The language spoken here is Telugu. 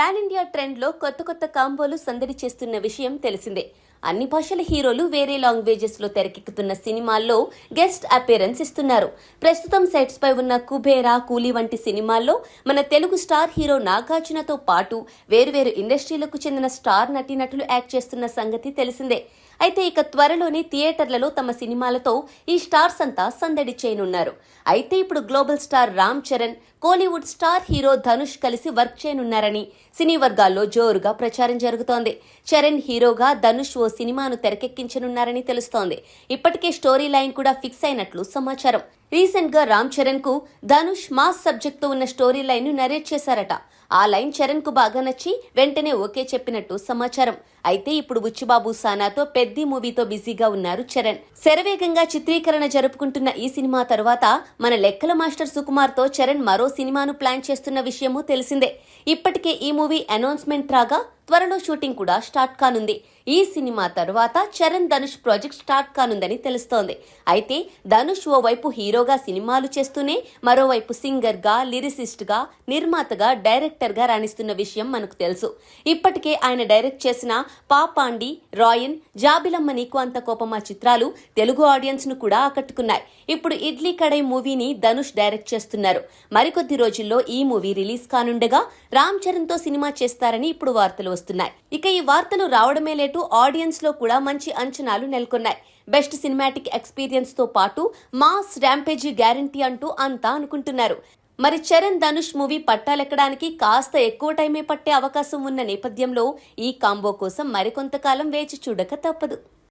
పాన్ ఇండియా ట్రెండ్లో కొత్త కొత్త కాంబోలు సందడి చేస్తున్న విషయం తెలిసిందే. అన్ని భాషల హీరోలు వేరే లాంగ్వేజెస్లో తెరకెక్కుతున్న సినిమాల్లో గెస్ట్ అపీరెన్స్ ఇస్తున్నారు. ప్రస్తుతం సెట్స్ పై ఉన్న కుబేరా కూలీ వంటి సినిమాల్లో మన తెలుగు స్టార్ హీరో నాగార్జునతో పాటు వేరువేరు ఇండస్ట్రీలకు చెందిన స్టార్ నటీనటులు యాక్ట్ చేస్తున్న సంగతి తెలిసిందే. అయితే ఇక త్వరలోనే థియేటర్లలో తమ సినిమాలతో ఈ స్టార్స్ అంతా సందడి చేయనున్నారు. అయితే ఇప్పుడు global star Ram Charan Kollywood star hero Dhanush కలిసి వర్క్ చేయనున్నారని సినీ వర్గాల్లో జోరుగా ప్రచారం జరుగుతోంది. చరణ్ హీరోగా ధనుష్ ఓ సినిమాను తెరకెక్కించనున్నారని తెలుస్తోంది. ఇప్పటికే స్టోరీ లైన్ కూడా ఫిక్స్ అయినట్లు సమాచారం. రీసెంట్గా రామ్ చరణ్కు ధనుష్ మాస్ సబ్జెక్ట్తో ఉన్న స్టోరీ లైన్ను నరేట్ చేశారట. ఆ లైన్ చరణ్కు బాగా నచ్చి వెంటనే ఓకే చెప్పినట్టు సమాచారం. అయితే ఇప్పుడు బుచ్చిబాబు సానాతో పెద్ది మూవీతో బిజీగా ఉన్నారు చరణ్. శరవేగంగా చిత్రీకరణ జరుపుకుంటున్న ఈ సినిమా తర్వాత మన లెక్కల మాస్టర్ సుకుమార్తో చరణ్ మరో సినిమాను ప్లాన్ చేస్తున్న విషయము తెలిసిందే. ఇప్పటికే ఈ మూవీ అనౌన్స్మెంట్ రాగా త్వరలో షూటింగ్ కూడా స్టార్ట్ కానుంది. ఈ సినిమా తరువాత చరణ్ ధనుష్ ప్రాజెక్ట్ స్టార్ట్ కానుందని తెలుస్తోంది. అయితే ధనుష్ ఓ వైపు హీరోగా సినిమాలు చేస్తూనే మరోవైపు సింగర్గా లిరిసిస్ట్గా నిర్మాతగా డైరెక్టర్గా రాణిస్తున్న విషయం మనకు తెలుసు. ఇప్పటికే ఆయన డైరెక్ట్ చేసిన పాపాండి రాయన్ జాబిలమ్మ నీకు అంత కోపమా చిత్రాలు తెలుగు ఆడియన్స్ను కూడా ఆకట్టుకున్నాయి. ఇప్పుడు ఇడ్లీ కడై మూవీని ధనుష్ డైరెక్ట్ చేస్తున్నారు. మరికొద్ది రోజుల్లో ఈ మూవీ రిలీజ్ కానుండగా రామ్ చరణ్తో సినిమా చేస్తారని ఇప్పుడు వార్తలు వస్తున్నాయి. ఇక ఈ వార్తలు రావడమే లేటు ఆడియన్స్లో కూడా మంచి అంచనాలు నెలకొన్నాయి. బెస్ట్ సినిమాటిక్ ఎక్స్పీరియన్స్తో పాటు మాస్ ర్యాంపేజీ గ్యారంటీ అంటూ అంతా అనుకుంటున్నారు. మరి చరణ్ ధనుష్ మూవీ పట్టాలెక్కడానికి కాస్త ఎక్కువ టైమే పట్టే అవకాశం ఉన్న నేపథ్యంలో ఈ కాంబో కోసం మరికొంతకాలం వేచి చూడక తప్పదు.